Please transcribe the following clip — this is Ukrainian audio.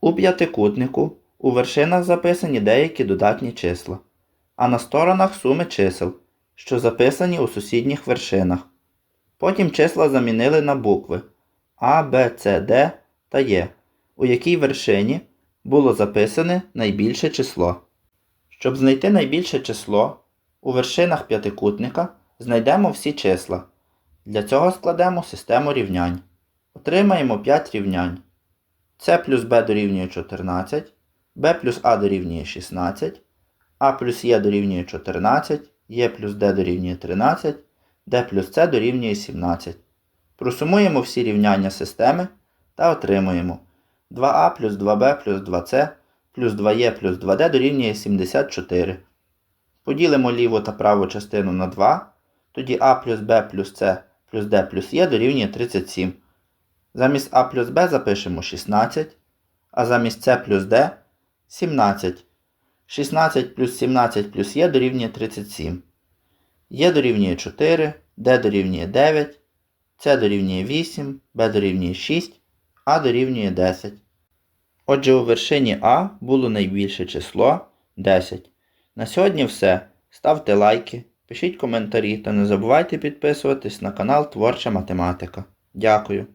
У п'ятикутнику у вершинах записані деякі додатні числа, а на сторонах суми чисел, що записані у сусідніх вершинах. Потім числа замінили на букви А, Б, С, Д та Е, у якій вершині було записане найбільше число. Щоб знайти найбільше число, у вершинах п'ятикутника знайдемо всі числа. Для цього складемо систему рівнянь. Отримаємо 5 рівнянь. С плюс Б дорівнює 14, Б плюс А дорівнює 16, А плюс Е дорівнює 14, Е плюс Д дорівнює 13, Д плюс С дорівнює 17. Просумуємо всі рівняння системи та отримуємо 2А плюс 2Б плюс 2С плюс 2Е плюс 2Д дорівнює 74. Поділимо ліву та праву частину на 2, тоді А плюс Б плюс С плюс Д плюс Е дорівнює 37. Замість А плюс Б запишемо 16, а замість С плюс Д 17. 16 плюс 17 плюс Е дорівнює 37. Е дорівнює 4, Д дорівнює 9, С дорівнює 8, Б дорівнює 6, А дорівнює 10. Отже, у вершині А було найбільше число 10. На сьогодні все. Ставте лайки, пишіть коментарі та не забувайте підписуватись на канал Творча Математика. Дякую.